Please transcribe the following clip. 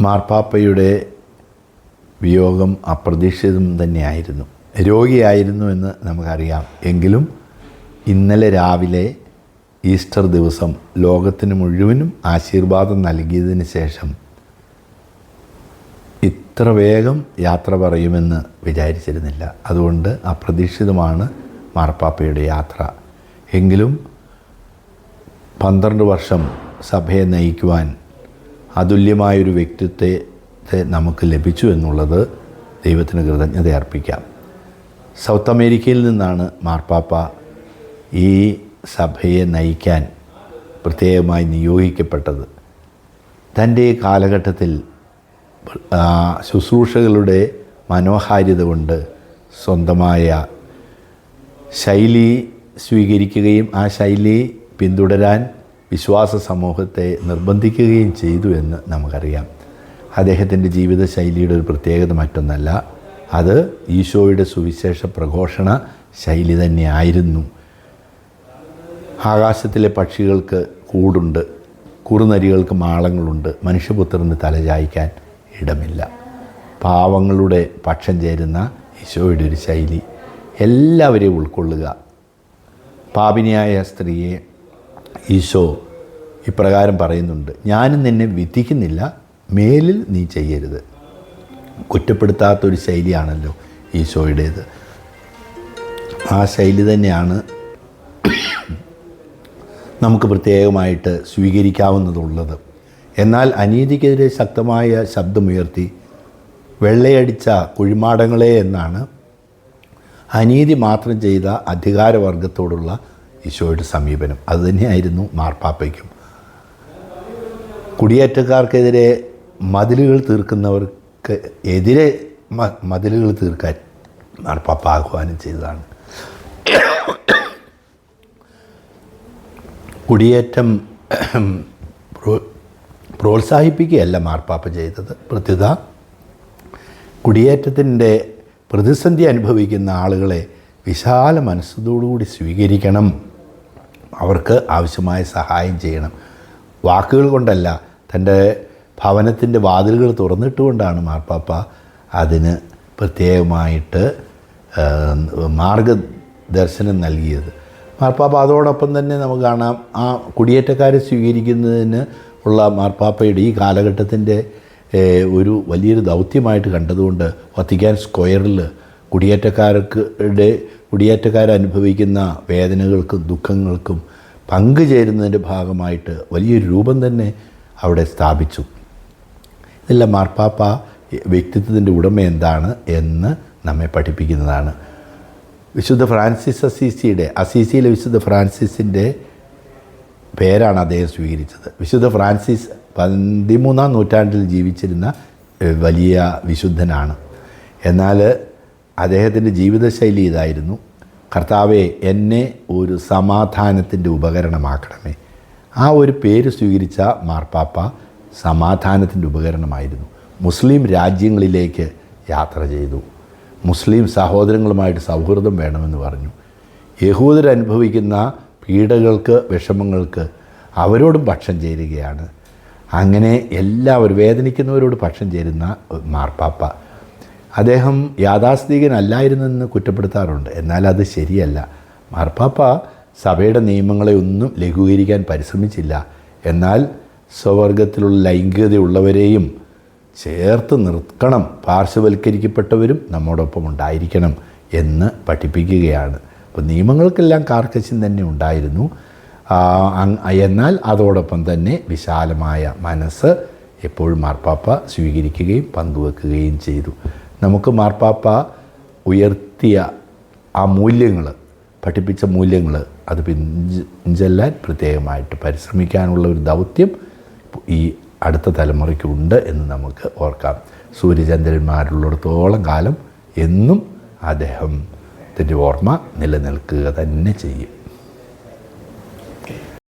മാർപ്പാപ്പയുടെ വിയോഗം അപ്രതീക്ഷിതം തന്നെയായിരുന്നു. രോഗിയായിരുന്നു എന്ന് നമുക്കറിയാം. എങ്കിലും ഇന്നലെ രാവിലെ ഈസ്റ്റർ ദിവസം ലോകത്തിന് മുഴുവനും ആശീർവാദം നൽകിയതിന് ശേഷം ഇത്ര വേഗം യാത്ര പറയുമെന്ന് വിചാരിച്ചിരുന്നില്ല. അതുകൊണ്ട് അപ്രതീക്ഷിതമാണ് മാർപ്പാപ്പയുടെ യാത്ര. എങ്കിലും പന്ത്രണ്ട് വർഷം സഭയെ നയിക്കുവാൻ അതുല്യമായൊരു വ്യക്തിത്വത്തെ നമുക്ക് ലഭിച്ചു എന്നുള്ളത് ദൈവത്തിന് കൃതജ്ഞത അർപ്പിക്കാം. സൗത്ത് അമേരിക്കയിൽ നിന്നാണ് മാർപ്പാപ്പ ഈ സഭയെ നയിക്കാൻ പ്രത്യേകമായി നിയോഗിക്കപ്പെട്ടത്. തന്റെ കാലഘട്ടത്തിൽ ശുശ്രൂഷകളുടെ മനോഹാരിത കൊണ്ട് സ്വന്തമായ ശൈലി സ്വീകരിക്കുകയും ആ ശൈലി പിന്തുടരാൻ വിശ്വാസ സമൂഹത്തെ നിർബന്ധിക്കുകയും ചെയ്തു എന്ന് നമുക്കറിയാം. അദ്ദേഹത്തിന്റെ ജീവിതശൈലിയുടെ ഒരു പ്രത്യേകത മറ്റൊന്നല്ല. അത് ഈശോയുടെ സുവിശേഷ പ്രഘോഷണ ശൈലി തന്നെയായിരുന്നു. ആകാശത്തിലെ പക്ഷികൾക്ക് കൂടുണ്ട് കുറുനരികൾക്ക് മാളങ്ങളുണ്ട് മനുഷ്യപുത്രന് തലചായ്ക്കാൻ ഇടമില്ല. പാവങ്ങളുടെ പക്ഷം ചേരുന്ന ഈശോയുടെ ഒരു ശൈലി എല്ലാവരെയും ഉൾക്കൊള്ളുക. പാപിനിയായ സ്ത്രീയെ ഈശോ ഇപ്രകാരം പറയുന്നുണ്ട് ഞാനും നിന്നെ വിധിക്കുന്നില്ല മേലിൽ നീ ചെയ്യരുത്. കുറ്റപ്പെടുത്താത്തൊരു ശൈലിയാണല്ലോ ഈശോയുടേത്. ആ ശൈലി തന്നെയാണ് നമുക്ക് പ്രത്യേകമായിട്ട് സ്വീകരിക്കാവുന്നതുള്ളത്. എന്നാൽ അനീതിക്കെതിരെ ശക്തമായ ശബ്ദമുയർത്തി വെള്ളയടിച്ച കുഴിമാടങ്ങളെ എന്നാണ് അനീതി മാത്രം ചെയ്ത അധികാരവർഗത്തോടുള്ള ഈശോയുടെ സമീപനം. അതുതന്നെയായിരുന്നു മാർപ്പാപ്പയ്ക്കും. കുടിയേറ്റക്കാർക്കെതിരെ മതിലുകൾ തീർക്കുന്നവർക്ക് എതിരെ മതിലുകൾ തീർക്കാൻ മാർപ്പാപ്പ ആഹ്വാനം ചെയ്തതാണ്. കുടിയേറ്റം പ്രോ- പ്രോത്സാഹിപ്പിക്കുകയല്ല മാർപ്പാപ്പ ചെയ്തത്. പ്രത്യുത കുടിയേറ്റത്തിന്റെ പ്രതിസന്ധി അനുഭവിക്കുന്ന ആളുകളെ വിശാല മനസ്സോടുകൂടി സ്വീകരിക്കണം. അവർക്ക് ആവശ്യമായ സഹായം ചെയ്യണം. വാക്കുകൾ കൊണ്ടല്ല തന്റെ ഭവനത്തിന്റെ വാതിലുകൾ തുറന്നിട്ടുകൊണ്ടാണ് മാർപ്പാപ്പ അതിന് പ്രത്യേകമായിട്ട് മാർഗദർശനം നൽകിയത്. മാർപ്പാപ്പ അതോടൊപ്പം തന്നെ നമുക്ക് കാണാം ആ കുടിയേറ്റക്കാരെ സ്വീകരിക്കുന്നതിന് ഉള്ള മാർപ്പാപ്പയുടെ ഈ കാലഘട്ടത്തിന്റെ ഒരു വലിയൊരു ദൗത്യമായിട്ട് കണ്ടതുകൊണ്ട് വത്തിക്കാൻ സ്ക്വയറിൽ കുടിയേറ്റക്കാർക്ക് ടെ കുടിയേറ്റക്കാരനുഭവിക്കുന്ന വേദനകൾക്കും ദുഃഖങ്ങൾക്കും പങ്കുചേരുന്നതിന്റെ ഭാഗമായിട്ട് വലിയൊരു രൂപം തന്നെ അവിടെ സ്ഥാപിച്ചു. ഇതെല്ലാം മാർപ്പാപ്പ വ്യക്തിത്വത്തിന്റെ ഉടമ എന്താണ് എന്ന് നമ്മെ പഠിപ്പിക്കുന്നതാണ്. വിശുദ്ധ ഫ്രാൻസിസ് അസീസിയുടെ അസീസിയിലെ വിശുദ്ധ ഫ്രാൻസിസിന്റെ പേരാണ് അദ്ദേഹം സ്വീകരിച്ചത്. വിശുദ്ധ ഫ്രാൻസിസ് പതിമൂന്നാം നൂറ്റാണ്ടിൽ ജീവിച്ചിരുന്ന വലിയ വിശുദ്ധനാണ്. എന്നാൽ അദ്ദേഹത്തിന്റെ ജീവിതശൈലി ഇതായിരുന്നു. കർത്താവെ എന്നെ ഒരു സമാധാനത്തിന്റെ ഉപകരണമാക്കണമേ. ആ ഒരു പേര് സ്വീകരിച്ച മാർപ്പാപ്പ സമാധാനത്തിന്റെ ഉപകരണമായിരുന്നു. മുസ്ലിം രാജ്യങ്ങളിലേക്ക് യാത്ര ചെയ്തു. മുസ്ലിം സഹോദരങ്ങളുമായിട്ട് സൗഹൃദം വേണമെന്ന് പറഞ്ഞു. യഹൂദരനുഭവിക്കുന്ന പീഡകൾക്ക് വിഷമങ്ങൾക്ക് അവരോടും പക്ഷം ചേരുകയാണ്. അങ്ങനെ എല്ലാവരും വേദനിക്കുന്നവരോട് പക്ഷം ചേരുന്ന മാർപ്പാപ്പ. അദ്ദേഹം യാഥാസ്ഥിതികനല്ലായിരുന്നെന്ന് കുറ്റപ്പെടുത്താറുണ്ട്. എന്നാൽ അത് ശരിയല്ല. മാർപ്പാപ്പ സഭയുടെ നിയമങ്ങളെ ഒന്നും ലഘൂകരിക്കാൻ പരിശ്രമിച്ചില്ല. എന്നാൽ സ്വവർഗത്തിലുള്ള ലൈംഗികതയുള്ളവരെയും ചേർത്ത് നിർത്തണം പാർശ്വവൽക്കരിക്കപ്പെട്ടവരും നമ്മോടൊപ്പം ഉണ്ടായിരിക്കണം എന്ന് പഠിപ്പിക്കുകയാണ്. അപ്പോൾ നിയമങ്ങൾക്കെല്ലാം കാർക്കശ്യം തന്നെ ഉണ്ടായിരുന്നു. എന്നാൽ അതോടൊപ്പം തന്നെ വിശാലമായ മനസ്സ് എപ്പോഴും മാർപ്പാപ്പ സ്വീകരിക്കുകയും പങ്കുവെക്കുകയും ചെയ്തു. നമുക്ക് മാർപ്പാപ്പ ഉയർത്തിയ ആ മൂല്യങ്ങൾ പഠിപ്പിച്ച മൂല്യങ്ങൾ അത് പിഞ്ചെല്ലാൻ പ്രത്യേകമായിട്ട് പരിശ്രമിക്കാനുള്ള ഒരു ദൗത്യം ഈ അടുത്ത തലമുറയ്ക്കുണ്ട് എന്ന് നമുക്ക് ഓർക്കാം. സൂര്യചന്ദ്രന്മാരുള്ളിടത്തോളം കാലം എന്നും അദ്ദേഹത്തിന്റെ ഓർമ്മ നിലനിൽക്കുക തന്നെ ചെയ്യും.